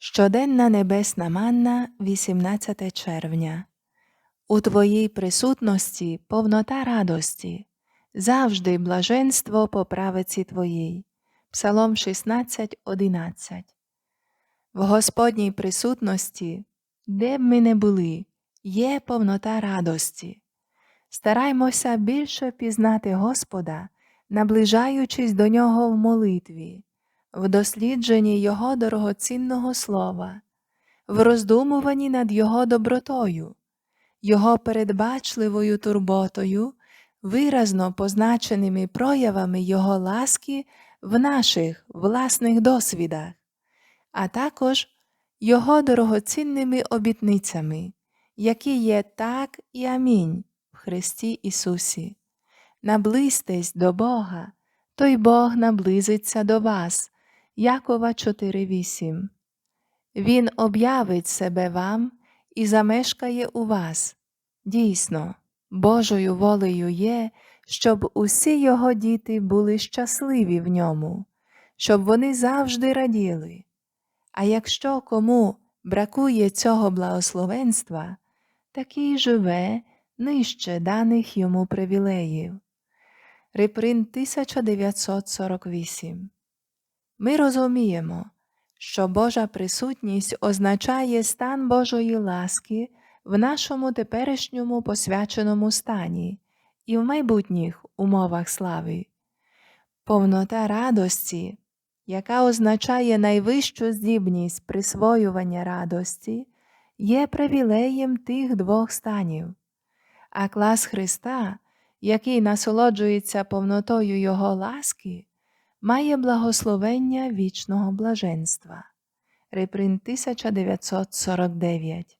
Щоденна небесна манна 18 червня. У Твоїй присутності повнота радості, завжди блаженство по правиці Твоїй. Псалом 16, 11. В Господній присутності, де б ми не були, є повнота радості. Стараймося більше пізнати Господа, наближаючись до Нього в молитві в дослідженні Його дорогоцінного слова, в роздумуванні над Його добротою, Його передбачливою турботою, виразно позначеними проявами Його ласки в наших власних досвідах, а також Його дорогоцінними обітницями, які є так і амінь в Христі Ісусі. Наблизьтесь до Бога, той Бог наблизиться до вас. Якова 4.8 Він об'явить себе вам і замешкає у вас. Дійсно, Божою волею є, щоб усі його діти були щасливі в ньому, щоб вони завжди раділи. А якщо кому бракує цього благословенства, такий живе нижче даних йому привілеїв. Реприн 1948 ми розуміємо, що Божа присутність означає стан Божої ласки в нашому теперішньому посвяченому стані і в майбутніх умовах слави, повнота радості, яка означає найвищу здібність присвоювання радості, є привілеєм тих двох станів, а клас Христа, який насолоджується повнотою Його ласки має благословення вічного блаженства. Реприн 1949.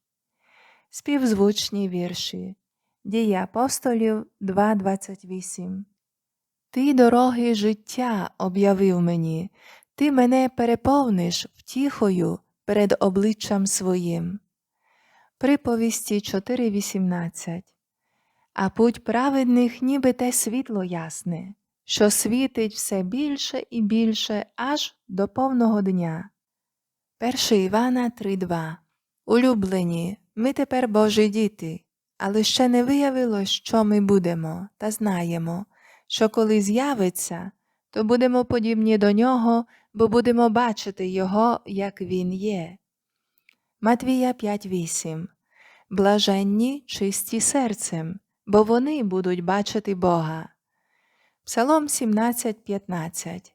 Співзвучні вірші. Дії апостолів 2.28. Ти дороги життя об'явив мені, ти мене переповниш втіхою перед обличчям своїм. Приповісті 4.18. А путь праведних, ніби те світло ясне, що світить все більше і більше аж до повного дня. 1 Івана 3.2 Улюблені, ми тепер Божі діти, але ще не виявилось, що ми будемо, та знаємо, що коли з'явиться, то будемо подібні до нього, бо будемо бачити Його, як Він є. Матвія 5.8 Блаженні чисті серцем, бо вони будуть бачити Бога. Псалом 17:15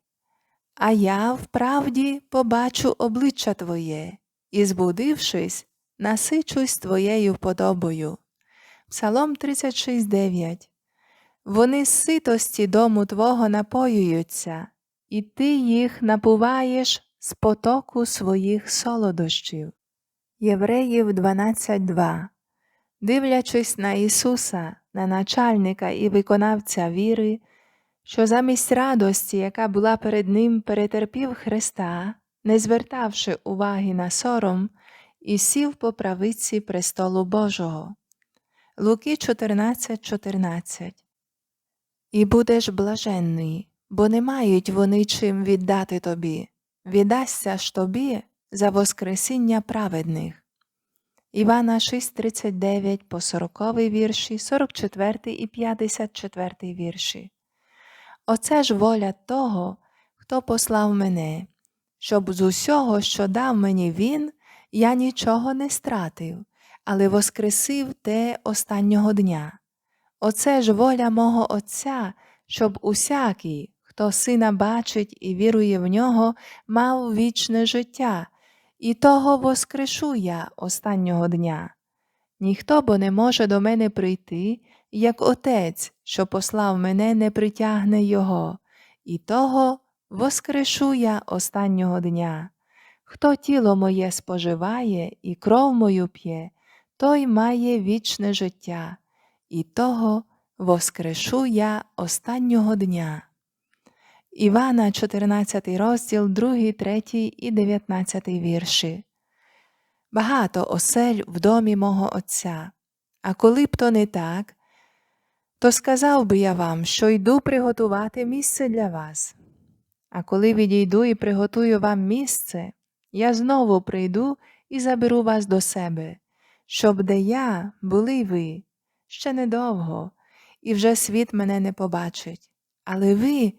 А я вправді побачу обличчя Твоє, і, збудившись, насичусь Твоєю вподобою. Псалом 36:9 Вони з ситості дому Твого напоюються, і Ти їх напуваєш з потоку своїх солодощів. Євреїв 12.2 Дивлячись на Ісуса, на начальника і виконавця віри що замість радості, яка була перед ним, перетерпів Христа, не звертавши уваги на сором, і сів по правиці престолу Божого. Луки 14, 14 І будеш блаженний, бо не мають вони чим віддати тобі, віддасться ж тобі за Воскресіння праведних. Івана 6,39 по 40 вірші, 44 і 54 вірші. Оце ж воля того, хто послав мене, щоб з усього, що дав мені Він, я нічого не стратив, але воскресив те останнього дня. Оце ж воля мого Отця, щоб усякий, хто сина бачить і вірує в нього, мав вічне життя, і того воскрешу я останнього дня. Ніхто бо не може до мене прийти, як Отець, що послав мене, не притягне Його, і того воскрешу я останнього дня. Хто тіло моє споживає і кров мою п'є, той має вічне життя, і того воскрешу я останнього дня. Івана, 14 розділ, 2, 3 і 19 вірші. Багато осель в домі мого Отця, а коли б то не так, то сказав би я вам, що йду приготувати місце для вас. А коли відійду і приготую вам місце, я знову прийду і заберу вас до себе, щоб де я були ви. Ще недовго, і вже світ мене не побачить. Але ви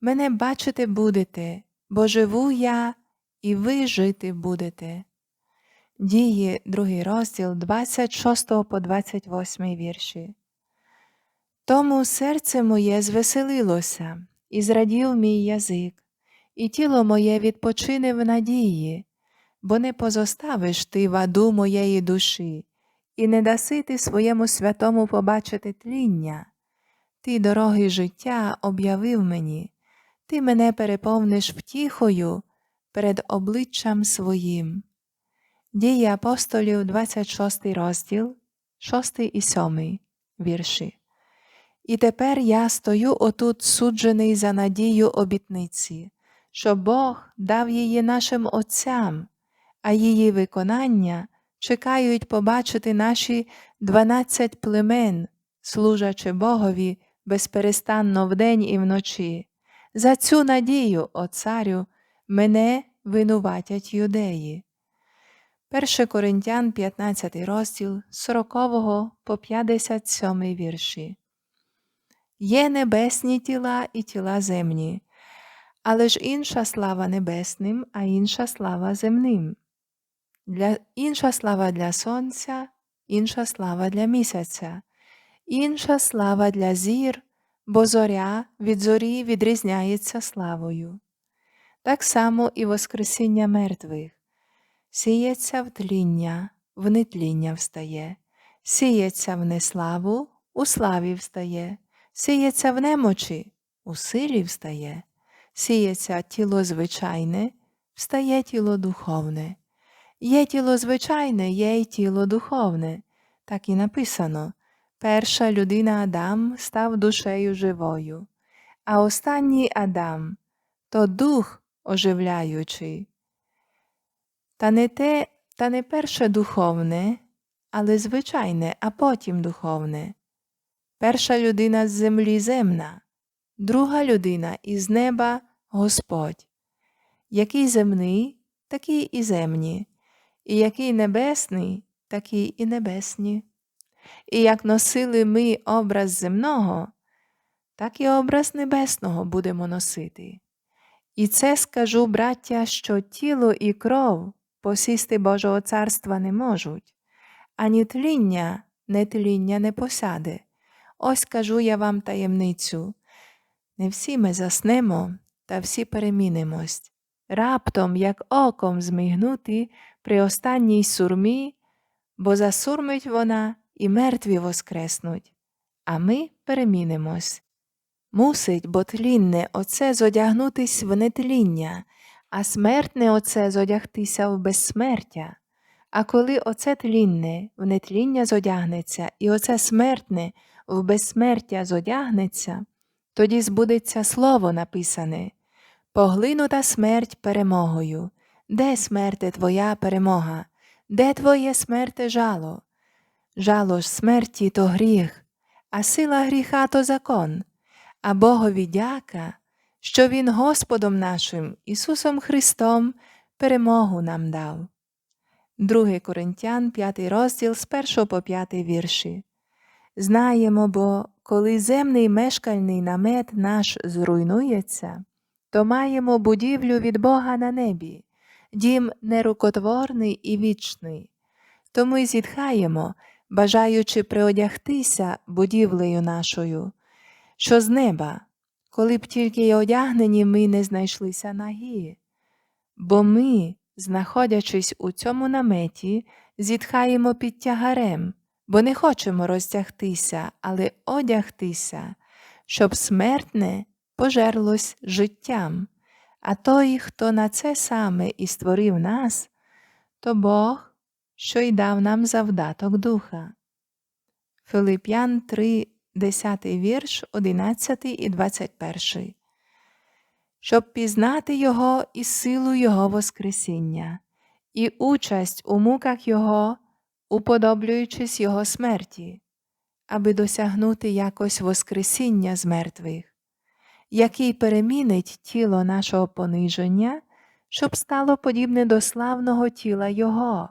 мене бачити будете, бо живу я, і ви жити будете. Дії, другий розділ 26 по 28 вірші. Тому серце моє звеселилося, і зрадів мій язик, і тіло моє відпочине в надії, бо не позоставиш ти ваду моєї душі, і не даси ти своєму святому побачити тління. Ти дороги життя об'явив мені, ти мене переповниш втіхою перед обличчям своїм. Дії апостолів, 26 розділ, 6 і 7 вірші. І тепер я стою отут суджений за надію обітниці, що Бог дав її нашим отцям, а її виконання чекають побачити наші дванадцять племен, служачи Богові безперестанно вдень і вночі. За цю надію, о царю, мене винуватять юдеї. 1 Коринтян, 15 розділ, 40 по 57 вірші. Є небесні тіла і тіла земні, але ж інша слава небесним, а інша слава земним. Для, Інша слава для сонця, інша слава для місяця, інша слава для зір, бо зоря від зорі відрізняється славою. Так само і Воскресіння мертвих. Сіється в тління, в нетління встає, сіється в неславу, у славі встає, сіється в немочі, у силі встає, сіється тіло звичайне, встає тіло духовне. Є тіло звичайне, є й тіло духовне. Так і написано перша людина Адам став душею живою, а останній Адам то дух оживляючий. Та не те, та не перше духовне, але звичайне, а потім духовне. Перша людина з землі земна, друга людина із неба Господь. Який земний, такий і земні, і який небесний, такі і небесні. І як носили ми образ земного, так і образ небесного будемо носити. І це скажу, браття, що тіло і кров посісти Божого царства не можуть, ані тління, не тління не посяде. Ось кажу я вам таємницю. Не всі ми заснемо, та всі перемінимось. Раптом, як оком змигнути при останній сурмі, бо засурмить вона і мертві воскреснуть, а ми перемінимось. Мусить, бо тлінне оце зодягнутись в нетління, а смертне оце зодягтися в безсмертя. А коли оце тлінне в нетління зодягнеться, і оце смертне в безсмертя зодягнеться, тоді збудеться слово написане Поглинута смерть перемогою. Де смерте твоя перемога? Де твоє смерте жало? Жало ж смерті то гріх, а сила гріха то закон, а Богові дяка що Він Господом нашим Ісусом Христом перемогу нам дав. 2 Коринтян, 5 розділ з 1 по 5 вірші. Знаємо, бо коли земний мешкальний намет наш зруйнується, то маємо будівлю від Бога на небі, дім нерукотворний і вічний. Тому й зітхаємо, бажаючи приодягтися будівлею нашою, що з неба, коли б тільки й одягнені ми не знайшлися нагі. Бо ми, знаходячись у цьому наметі, зітхаємо під тягарем, бо не хочемо роздягтися, але одягтися, щоб смертне пожерлось життям, а той, хто на це саме і створив нас, то Бог, що й дав нам завдаток духа. Филип'ян 3, 10 вірш, 11 і 21. Щоб пізнати Його і силу Його Воскресіння, і участь у муках Його, уподоблюючись Його смерті, аби досягнути якось Воскресіння з мертвих, який перемінить тіло нашого пониження, щоб стало подібне до славного тіла Його,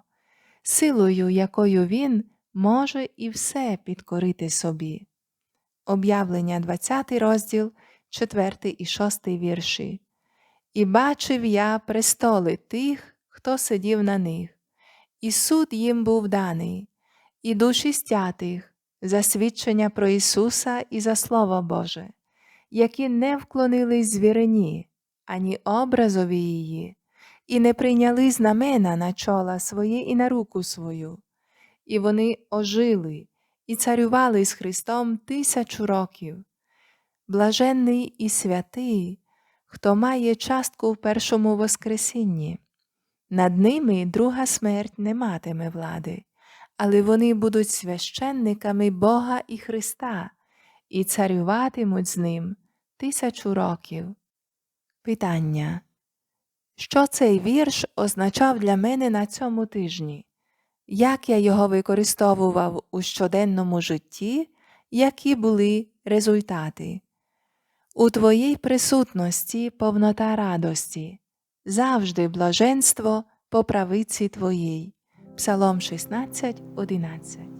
силою, якою Він може і все підкорити собі. Об'явлення 20 розділ, 4 і 6 вірші. І бачив я престоли тих, хто сидів на них, і суд їм був даний, і душі стятих, за свідчення про Ісуса і за Слово Боже, які не вклонились звірині, ані образові її, і не прийняли знамена на чола своє і на руку свою, і вони ожили і царювали з Христом тисячу років. Блаженний і святий, хто має частку в першому Воскресінні. Над ними друга смерть не матиме влади, але вони будуть священниками Бога і Христа і царюватимуть з ним тисячу років. Питання. Що цей вірш означав для мене на цьому тижні? Як я його використовував у щоденному житті, які були результати? У Твоїй присутності повнота радості, завжди блаженство по правиці Твоїй. Псалом 16, 11